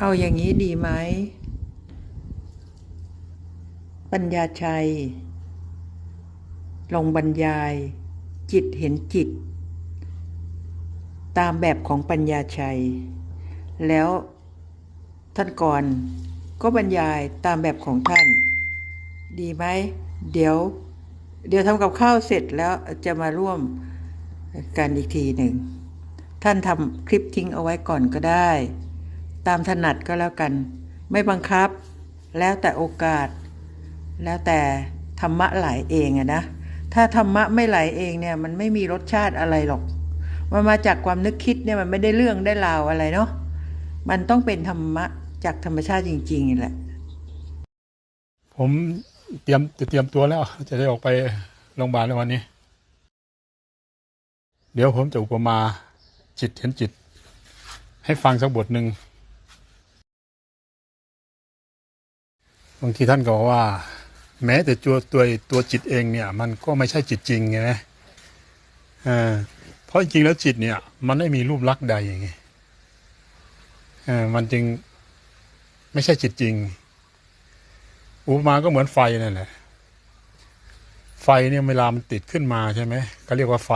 เอาอย่างนี้ดีไหม ปัญญาชัย ลงบรรยาย จิตเห็นจิต ตามแบบของปัญญาชัย แล้วท่านก่อนก็บรรยายตามแบบของท่าน ดีไหม เดี๋ยว เดี๋ยวทำกับข้าวเสร็จแล้วจะมาร่วมกันอีกทีหนึ่ง ท่านทำคลิปทิ้งเอาไว้ก่อนก็ได้ ตามถนัดก็แล้วกัน ไม่บังคับ แล้วแต่โอกาส แล้วแต่ธรรมะไหลเองอะนะถ้าธรรมะไม่ไหลเองเนี่ยมันไม่มีรสชาติอะไรหรอกมันมาจากความนึกคิดเนี่ยมันไม่ได้เรื่องได้ราวอะไรเนาะมันต้องเป็นธรรมะจากธรรมชาติจริงๆนี่แหละ ผมเตรียมจะเตรียมตัวแล้ว จะได้ออกไปโรงพยาบาลในวันนี้ เดี๋ยวผมจะอุปมาจิตเห็นจิต ให้ฟังสักบทหนึ่ง บางทีท่านก็บอกว่า แม้แต่ตัวตัวตัวจิตเองเนี่ย มันก็ไม่ใช่จิตจริงไงอ่าเพราะจริงแล้วจิตเนี่ย มันไม่มีรูปลักษณ์ใดอย่างไงอ่มันจึงไม่ใช่จิตจริง อุปมาก็เหมือนไฟนั่นแหละ ไฟเนี่ยเวลามันติดขึ้นมาใช่ไหมก็เรียกว่าไฟ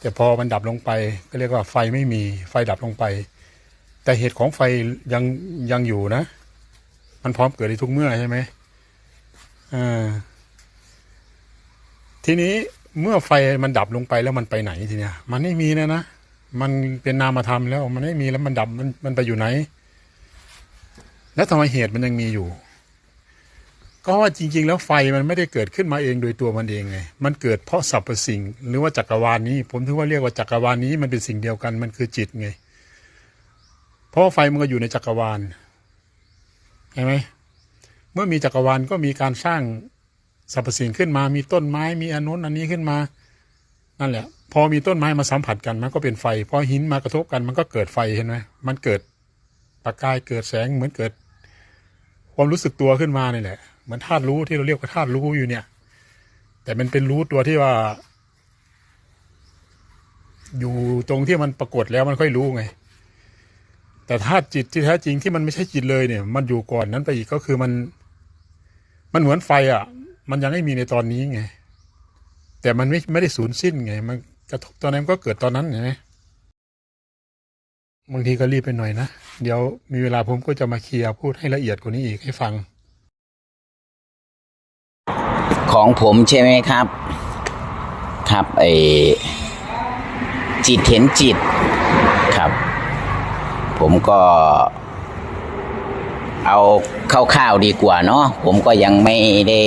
แต่พอมันดับลงไป ก็เรียกว่าไฟไม่มี ไฟดับลงไป แต่เหตุของไฟยังยังอยู่นะ มันพร้อมเกิดในทุกเมื่อใช่ไหมอ่าทีนี้เมื่อไฟมันดับลงไปแล้วมันไปไหนทีเนี้ย มันไม่มีนะนะมันเป็นนามธรรมแล้ว มันไม่มีแล้วมันดับมันมันไปอยู่ไหน แล้วทำไมเหตุมันยังมีอยู่ ก็ว่าจริง ๆ แล้วไฟมันไม่ได้เกิดขึ้นมาเองโดยตัวมันเองไงมันเกิดเพราะสรรพสิ่ง หรือว่าจักรวาลนี้ ผมถือว่าเรียกว่าจักรวาลนี้มันเป็นสิ่งเดียวกันมันคือจิตไง เพราะไฟมันก็อยู่ในจักรวาล เห็นไหมเมื่อมีจักรวาลก็มีการสร้างสรรพสิ่งขึ้นมา มีต้นไม้มีอนนุนอันนี้ขึ้นมานั่นแหละ พอมีต้นไม้มาสัมผัสกันมันก็เป็นไฟ พอหินมากระทบกันมันก็เกิดไฟเห็นไหมมันเกิดประกายเกิดแสงเหมือนเกิด ความรู้สึกตัวขึ้นมานี่แหละเหมือนธาตุรู้ที่เราเรียกว่าธาตุรู้อยู่เนี่ย แต่มันเป็นรู้ตัวที่ว่า อยู่ตรงที่มันปรากฏแล้วมันค่อยรู้ไง แต่ธาตุจิตที่แท้จริงที่มันไม่ใช่จิตเลยเนี่ย มันอยู่ก่อนนั้นไปอีกก็คือมัน มันเหมือนไฟอะ มันยังไม่มีในตอนนี้ไง แต่มันไม่ไม่ได้สูญสิ้นไง มันกระทบตอนนั้นก็เกิดตอนนั้นไงบางทีก็รีบไปหน่อยนะ เดี๋ยวมีเวลาผมก็จะมาเคลียร์พูดให้ละเอียดกว่านี้อีกให้ฟัง ของผมใช่ไหมครับ ครับไอจิตเห็นจิต ผมก็เอาคร่าวๆดีกว่าเนาะผมก็ยังไม่ได้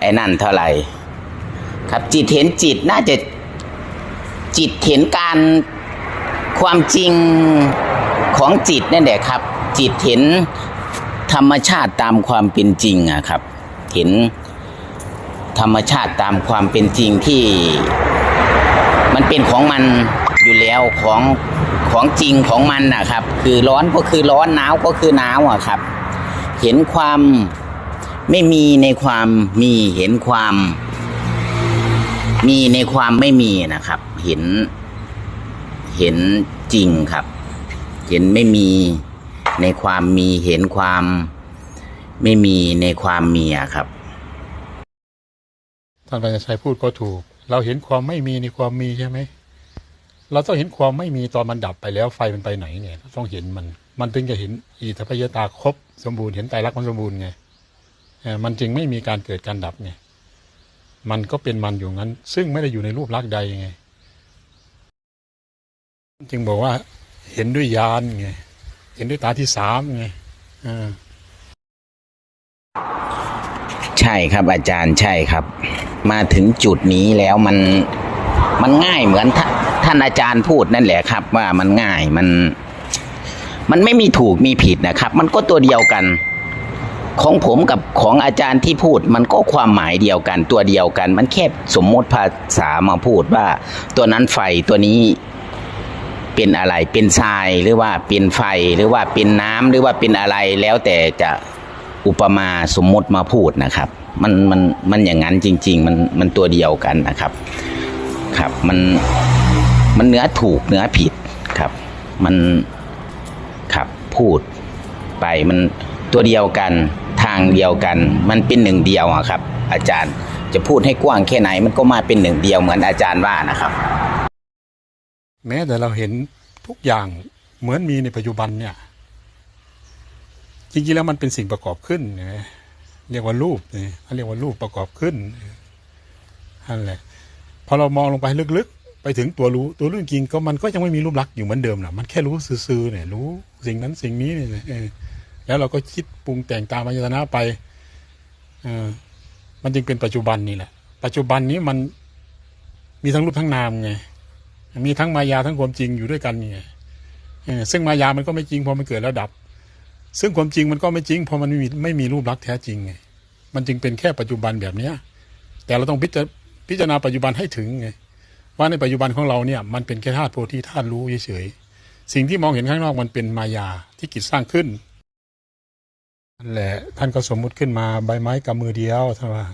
ไอ้นั่นเท่าไหร่ ครับจิตเห็นจิตน่าจะจิตเห็นการความจริงของจิตนั่นแหละครับ จิตเห็นธรรมชาติตามความเป็นจริงอะครับ เห็นธรรมชาติตามความเป็นจริงที่ มันเป็นของมันอยู่แล้วของ ของจริงของมันนะครับ คือร้อนก็คือร้อนหนาวก็คือหนาวอะครับ เห็นความไม่มีในความมีเห็นความ มีในความไม่มีนะครับ เห็น เห็นจริงครับ เห็นไม่มีในความมีเห็นความ ไม่มีในความมีอะครับท่านปัญญาชัยพูดก็ถูก เราเห็นความไม่มีในความมีใช่ไหม เราต้องเห็นความไม่มีตอนมันดับไปแล้วไฟมันไปไหนเนี่ย ต้องเห็นมัน มันถึงจะเห็นอิทธิพยตาครบสมบูรณ์เห็นไตรลักษณ์มันสมบูรณ์ไงมันจึงไม่มีการเกิดการดับไงมันก็เป็นมันอยู่งั้น ซึ่งไม่ได้อยู่ในรูปลักษณ์ใดไงจึงบอกว่า เห็นด้วยญาณไงเห็นด้วยตาที่สามไงอ่าใช่ครับอาจารย์ใช่ครับ มาถึงจุดนี้แล้วมันมันง่ายเหมือนท่า ท่านอาจารย์พูดนั่นแหละครับ ว่ามันง่ายมัน มันไม่มีถูกมีผิดนะครับ มันก็ตัวเดียวกัน ของผมกับของอาจารย์ที่พูด มันก็ความหมายเดียวกัน ตัวเดียวกัน มันแค่สมมติภาษามาพูดว่า ตัวนั้นไฟตัวนี้เป็นอะไรเป็นทรายหรือว่าเป็นไฟหรือว่าเป็นน้ำหรือว่าเป็นอะไรแล้วแต่จะอุปมาสมมติมาพูดนะครับ มันมันมันอย่างนั้นจริง ๆ มันมันตัวเดียวกันนะครับ ครับมัน มันเนื้อถูกเนื้อผิดครับ มันครับพูดไปมันตัวเดียวกันทางเดียวกัน มันเป็นหนึ่งเดียวอะครับ อาจารย์จะพูดให้กว้างแค่ไหน มันก็มาเป็นหนึ่งเดียวเหมือนอาจารย์ว่านะครับ แม้แต่เราเห็นทุกอย่างเหมือนมีในปัจจุบันเนี่ย จริงๆแล้วมันเป็นสิ่งประกอบขึ้นนะเรียกว่ารูปนี่เขาเรียกว่ารูปประกอบขึ้นนั่นแหละพอเรามองลงไปลึกๆ ไปถึงตัวรู้ตัวรู้จริงก็มันก็ยังไม่มีรูปลักษณ์อยู่เหมือนเดิมนะมันแค่รู้ซื่อๆเนี่ย รู้สิ่งนั้นสิ่งนี้เนี่ยแล้วเราก็คิดปรุงแต่งตามอายตนะไปเออมันจึงเป็นปัจจุบันนี่แหละ ปัจจุบันนี้มันมีทั้งรูปทั้งนามไงมีทั้งมายาทั้งความจริงอยู่ด้วยกันไงเออซึ่งมายามันก็ไม่จริงพอมันเกิดแล้วดับ ซึ่งความจริงมันก็ไม่จริงพราะมันไม่มีไม่มีรูปลักษณ์แท้จริงไงมันจึงเป็นแค่ปัจจุบันแบบเนี้ย แต่เราต้องพิจารพิจารณาปัจจุบันให้ถึงไง ว่าในปัจจุบันของเราเนี่ยมันเป็นแค่ธาตุโพธิธาตุรู้เฉยๆสิ่งที่มองเห็นข้างนอกมันเป็นมายาที่กิจสร้างขึ้นนั่นแหละท่านก็สมมุติขึ้นมาใบไม้กับมือเดียวท่านว่า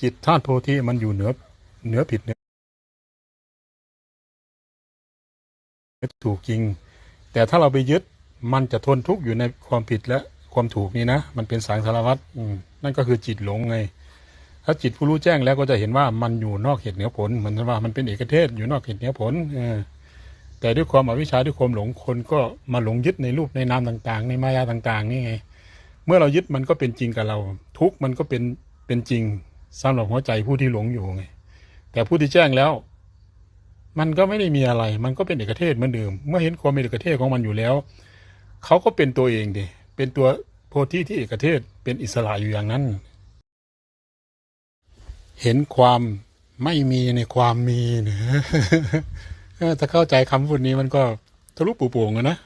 จิตธาตุโพธิมันอยู่เหนือเหนือผิดเหนือถูกจริง แต่ถ้าเราไปยึดมันจะทนทุกข์อยู่ในความผิดและความถูกนี่นะ มันเป็นสายสารวัตรนั่นก็คือจิตหลงไง ถ้าจิตผู้รู้แจ้งแล้วก็จะเห็นว่ามันอยู่นอกเหตุเหนือผลเหมือนว่ามันเป็นเอกเทศอยู่นอกเหตุเหนือผลอแต่ด้วยความอวิชชาด้วยความหลงคนก็มาหลงยึดในรูปในนามต่างๆ ในมายาต่าง ๆ นี่ไง เมื่อเรายึดมันก็เป็นจริงกับเรา ทุกมันก็เป็นเป็นจริงสำหรับหัวใจผู้ที่หลงอยู่ไง แต่ผู้ที่แจ้งแล้ว มันก็ไม่ได้มีอะไร มันก็เป็นเอกเทศเหมือนเดิมเมื่อเห็นความเป็นเอกเทศของมันอยู่แล้วเขาก็เป็นตัวเองดิเป็นตัวโพธิที่เอกเทศเป็นอิสระอยู่อย่างนั้น เห็นความไม่มีในความมีเนะถ้าเข้าใจคำพูดนี้มันก็ทะลุปูโป่งอะนะ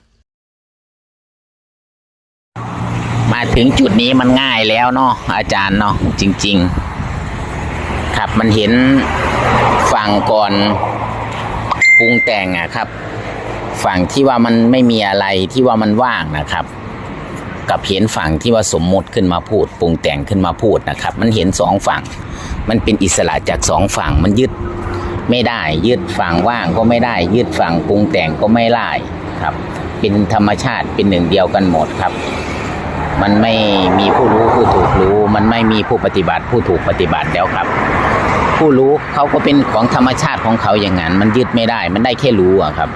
มาถึงจุดนี้มันง่ายแล้วเนาะอาจารย์เนาะจริง ๆ ครับมันเห็นฝั่งก่อนปรุงแต่งอะครับ ฝั่งที่ว่ามันไม่มีอะไรที่ว่ามันว่างนะครับ กับเห็นฝั่งที่ว่าสมมติขึ้นมาพูดปรุงแต่งขึ้นมาพูดนะครับ มันเห็นสองฝั่ง มันเป็นอิสระจากสองฝั่งมันยึดไม่ได้ ยึดฝั่งว่างก็ไม่ได้ ยึดฝั่งปรุงแต่งก็ไม่ได้ครับ เป็นธรรมชาติเป็นหนึ่งเดียวกันหมดครับ มันไม่มีผู้รู้ผู้ถูกรู้ มันไม่มีผู้ปฏิบัติผู้ถูกปฏิบัติแล้วครับ ผู้รู้เขาก็เป็นของธรรมชาติของเขาอย่างนั้น มันยึดไม่ได้ มันได้แค่รู้อะครับ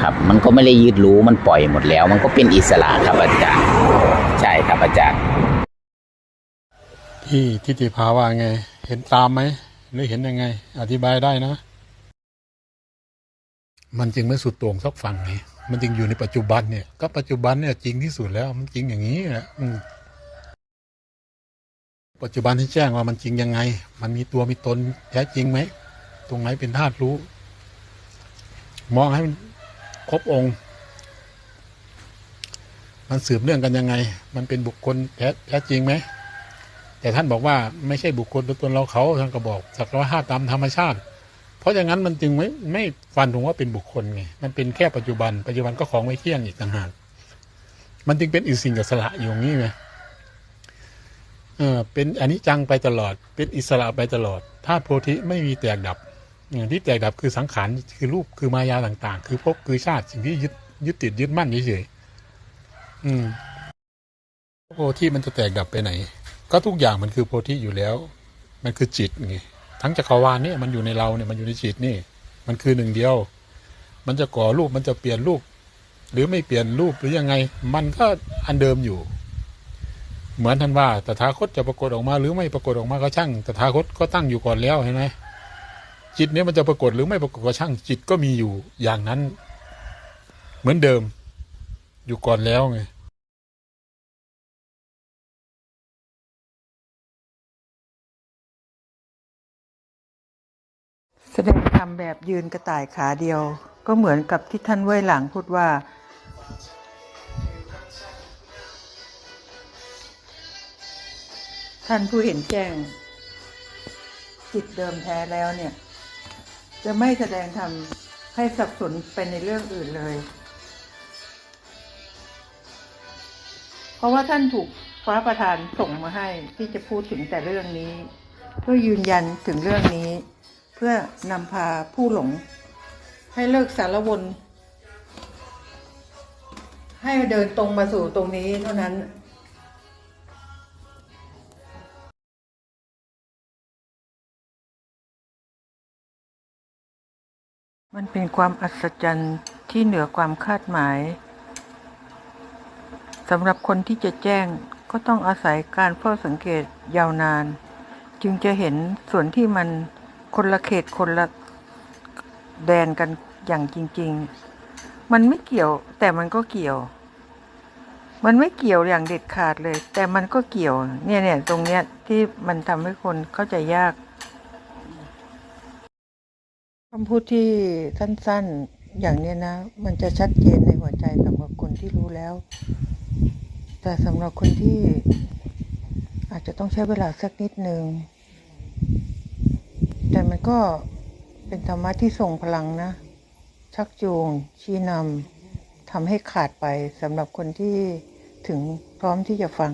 ครับ มันก็ไม่ได้ยึดรู้มันปล่อยหมดแล้ว มันก็เป็นอิสระครับอาจารย์ ใช่ครับอาจารย์ ที่ทิฏฐิภาว่าไง เห็นตามไหมหรือเห็นยังไง อธิบายได้นะ มันจึงไม่สุดโต่งสักฝั่งไงมันจึงอยู่ในปัจจุบันเนี่ย ก็ปัจจุบันเนี่ยจริงที่สุดแล้ว มันจริงอย่างนี้แหละปัจจุบันที่แจ้งว่ามันจริงยังไง มันมีตัวมีตนแท้จริงไหม ตรงไหนเป็นธาตุรู้ มองให้มัน ครบองค์ มันสืบเนื่องกันยังไง มันเป็นบุคคลแท้แท้จริงไหม แต่ท่านบอกว่าไม่ใช่บุคคลตัวตนเราเขาท่านก็บอกสักว่าห้าตามธรรมชาติ เพราะอย่างนั้นมันจึงไม่ไม่ฟันถึงว่าเป็นบุคคลไง มันเป็นแค่ปัจจุบัน ปัจจุบันก็ของไม่เที่ยงอีกต่างหาก มันจึงเป็นอิสิ่งกับสละอยู่ยงี้ไงเออเป็นอันิจจังไปตลอด เป็นอิสระไปตลอดธาตุโพธิไม่มีแตกดับ อย่างที่แตกดับคือสังขารคือรูปคือมายาต่างๆ คือภพคือชาติสิ่งที่ยึดยึดติดยึดมั่นเฉยๆอืมโพธิมันจะแตกดับไปไหน ก็ทุกอย่างมันคือโพธิอยู่แล้ว มันคือจิตไงทั้งจักรวาลนี่มันอยู่ในเราเนี่ยมันอยู่ในจิตนี่ มันคือหนึ่งเดียว มันจะก่อรูปมันจะเปลี่ยนรูป หรือไม่เปลี่ยนรูปหรือยังไง มันก็อันเดิมอยู่ เหมือนท่านว่าตถาคตจะปรากฏออกมา หรือไม่ปรากฏออกมาก็ช่างตถาคตก็ตั้งอยู่ก่อนแล้วเห็นไหม จิตนี่ยมันจะปรากฏหรือไม่ปรากฏก็ช่างจิตก็มีอยู่อย่างนั้น เหมือนเดิม อยู่ก่อนแล้วไงแสดงธรรมแบบยืนกระต่ายขาเดียว ก็เหมือนกับที่ท่านเว่ยหลังพูดว่า ท่านผู้เห็นแจ้ง จิตเดิมแท้แล้วเนี่ย จะไม่แสดงธรรมให้สับสนไปในเรื่องอื่นเลย เพราะว่าท่านถูกฟ้าประทานส่งมาให้ที่จะพูดถึงแต่เรื่องนี้ เพื่อยืนยันถึงเรื่องนี้ เพื่อนำพาผู้หลง ให้เลิกสารวน ให้เดินตรงมาสู่ตรงนี้เท่านั้น มันเป็นความอัศจรรย์ที่เหนือความคาดหมายสำหรับคนที่จะแจ้งก็ต้องอาศัยการเฝ้าสังเกตยาวนาน จึงจะเห็นส่วนที่มันคนละเขตคนละแดนกันอย่างจริง ๆ มันไม่เกี่ยวแต่มันก็เกี่ยว มันไม่เกี่ยวอย่างเด็ดขาดเลย แต่มันก็เกี่ยว เนี่ยเนี่ยตรงเนี้ยที่มันทำให้คนเข้าใจยาก คำพูดที่สั้นๆอย่างเนี้ยนะ มันจะชัดเจนในหัวใจสำหรับคนที่รู้แล้ว แต่สำหรับคนที่อาจจะต้องใช้เวลาสักนิดนึงแต่มันก็เป็นธรรมะที่ส่งพลังนะ ชักจูง ชี้นำทำให้ขาดไปสำหรับคนที่ถึงพร้อมที่จะฟัง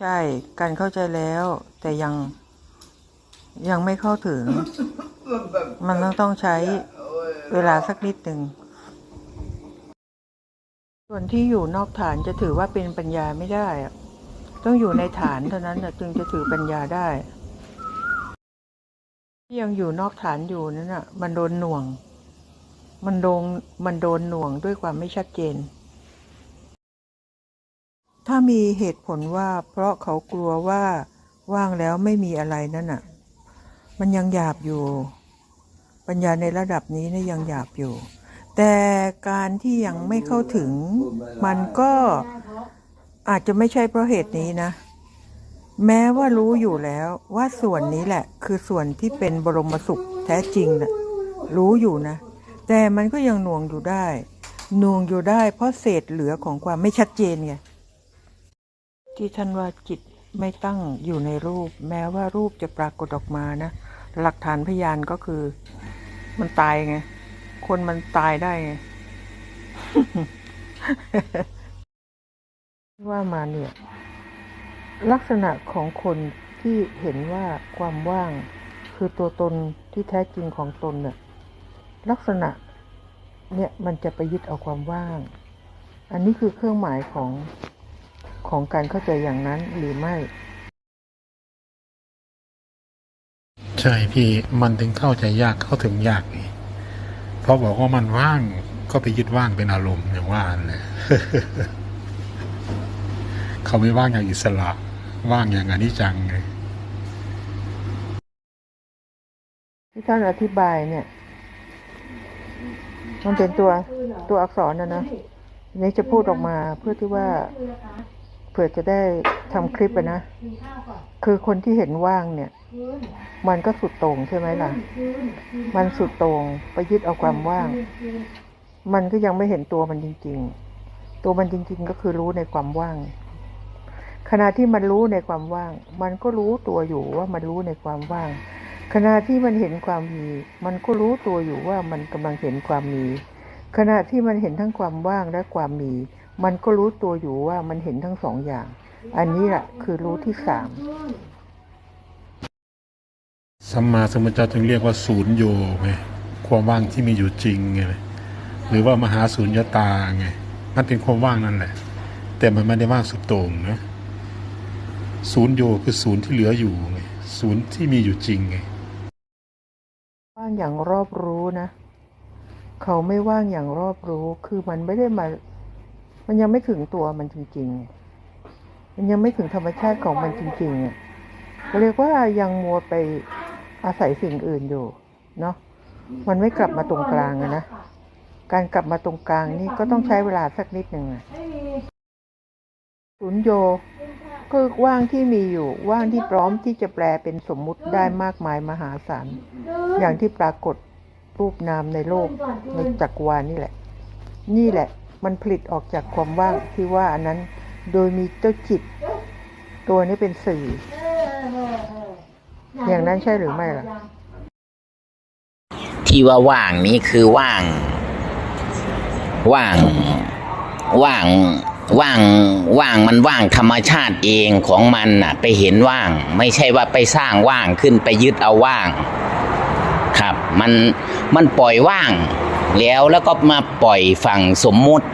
ใช่ การเข้าใจแล้วแต่ยัง ยังไม่เข้าถึง มันต้องต้องใช้เวลาสักนิดหนึ่ง ส่วนที่อยู่นอกฐานจะถือว่าเป็นปัญญาไม่ได้อะต้องอยู่ในฐานเท่านั้นน่ะจึงจะถือปัญญาได้ ที่ยังอยู่นอกฐานอยู่นั่นน่ะ มันโดนหน่วง มันโดนมันโดนหน่วงด้วยความไม่ชัดเจน ถ้ามีเหตุผลว่าเพราะเขากลัวว่าว่างแล้วไม่มีอะไรนั่นน่ะ มันยังหยาบอยู่ ปัญญาในระดับนี้นี่ยยังหยาบอยู่ แต่การที่ยังไม่เข้าถึง มันก็อาจจะไม่ใช่เพราะเหตุนี้นะ แม้ว่ารู้อยู่แล้วว่าส่วนนี้แหละ คือส่วนที่เป็นบรมสุขแท้จริงนะรู้อยู่นะ แต่มันก็ยังหน่วงอยู่ได้หน่วงอยู่ได้ เพราะเศษเหลือของความไม่ชัดเจนไงที่ท่านว่าจิตไม่ตั้งอยู่ในรูป แม้ว่ารูปจะปรากฏออกมานะ หลักฐานพยานก็คือ มันตายไง คนมันตายได้ไงว่ามาเนี่ย ลักษณะของคนที่เห็นว่าความว่างคือตัวตนที่แท้จริงของตนเนี่ยลักษณะเนี่ยมันจะไปยึดเอาความว่าง อันนี้คือเครื่องหมายของของการเข้าใจอย่างนั้นหรือไม่ ช่พี่มันถึงเข้าใจยากเข้าถึงยากนี่เพราะบอกว่ามันว่างก็ไปยึดว่างเป็นอารมณ์อย่างว่านั่นแหละเขาไม่ว่างอย่างอิสระ ว่างอย่างอนิจจังไงที่ท่านอธิบายเนี่ย มันเป็นตัวตัวอักษรนะนะนี่จะพูดออกมาเพื่อที่ว่า ผื่อจะได้ทำคลิปอะนะ คือคนที่เห็นว่างเนี่ย มันก็สุดโต่งใช่ไหมล่ะ มันสุดโต่งไปยึดเอาความว่าง มันก็ยังไม่เห็นตัวมันจริง ๆ ตัวมันจริง ๆ ก็คือรู้ในความว่าง ขณะที่มันรู้ในความว่าง มันก็รู้ตัวอยู่ว่ามันรู้ในความว่าง ขณะที่มันเห็นความมี มันก็รู้ตัวอยู่ว่ามันกำลังเห็นความมี ขณะที่มันเห็นทั้งความว่างและความมี มันก็รู้ตัวอยู่ว่ามันเห็นทั้งสองอย่าง อันนี้แหละคือรู้ที่สามสัมมาสัมพุทธเจ้าจึงเรียกว่าศูนย์โยไงความว่างที่มีอยู่จริงไงหรือว่ามหาศูนย์ยตาไงมันเป็นความว่างนั่นแหละ แต่มันไม่ได้ว่างสุดโต่งนะศูนย์โยคือศูนย์ที่เหลืออยู่ไงศูนย์ที่มีอยู่จริงไงว่างอย่างรอบรู้นะ เขาไม่ว่างอย่างรอบรู้คือมันไม่ได้มา มันยังไม่ถึงตัวมันจริง ๆ มันยังไม่ถึงธรรมชาติของมันจริงๆอะเรียกว่ายังมัวไปอาศัยสิ่งอื่นอยู่ เนาะมันไม่กลับมาตรงกลางนะ การกลับมาตรงกลางนี่ก็ต้องใช้เวลาสักนิดหนึ่งอะศูนย์โยคือว่างที่มีอยู่ ว่างที่พร้อมที่จะแปลเป็นสมมุติได้มากมายมหาศาล อย่างที่ปรากฏรูปนามในโลกในจักรวาลนี่แหละ นี่แหละ มันผลิตออกจากความว่างที่ว่าอันนั้น โดยมีเจ้าจิต ตัวนี้เป็นสื่อ อย่างนั้นใช่หรือไม่ล่ะ ที่ว่าว่างนี้คือว่าง ว่าง ว่าง ว่าง ว่างมันว่างธรรมชาติเองของมันน่ะ ไปเห็นว่าง ไม่ใช่ว่าไปสร้างว่างขึ้นไปยึดเอาว่าง ครับ มันมันปล่อยว่าง แล้วแล้วก็มาปล่อยฝั่งสมมุติ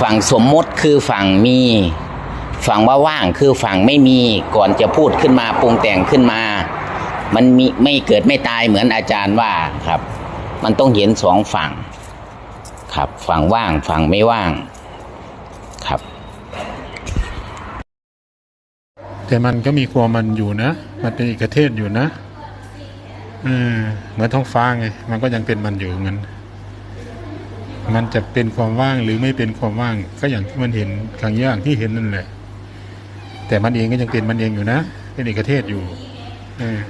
ฝั่งสมมุติคือฝั่งมี ฝั่งว่าว่างคือฝั่งไม่มีก่อนจะพูดขึ้นมาปรุงแต่งขึ้นมา มันมีไม่เกิดไม่ตายเหมือนอาจารย์ว่าครับ มันต้องเห็นสองฝั่งครับ ฝั่งว่างฝั่งไม่ว่างครับ แต่มันก็มีความมันอยู่นะ มันเป็นเอกเทศอยู่นะ เออเหมือนท้องฟ้าไง มันก็ยังเป็นมันอยู่งั้น มันจะเป็นความว่างหรือไม่เป็นความว่าง ก็อย่างที่มันเห็นครั้งย่างที่เห็นนั่นแหละ แต่มันเองก็ยังเป็นมันเองอยู่นะ เป็นเอกเทศอยู่ เออ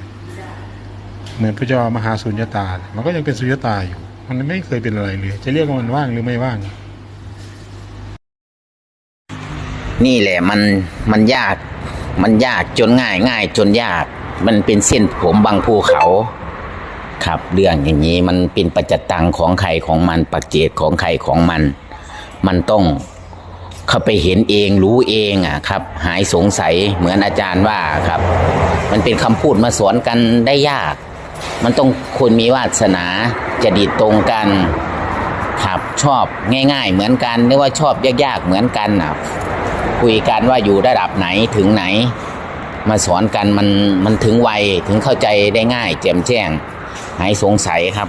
เหมือนพระเจ้ามหาสุญญตา มันก็ยังเป็นสุญญตาอยู่ มันไม่เคยเป็นอะไรเลย จะเรียกว่ามันว่างหรือไม่ว่าง นี่แหละมันมันยาก มันยากจนง่ายง่ายจนยาก มันเป็นเส้นผมบางภูเขา ครับ เรื่องอย่างนี้มันเป็นปัจจตังของใครของมันปัจเจกของใครของมัน มันต้องเข้าไปเห็นเองรู้เองอะครับ หายสงสัยเหมือนอาจารย์ว่าครับ มันเป็นคำพูดมาสอนกันได้ยาก มันต้องคนมีวาสนาจะดีตรงกันครับชอบง่าย ๆ เหมือนกันหรือว่าชอบยากๆเหมือนกันนะคุยกันว่าอยู่ระดับไหนถึงไหน มาสอนกันมันมันถึงวัยถึงเข้าใจได้ง่าย แจ่มแจ้ง หายสงสัยครับ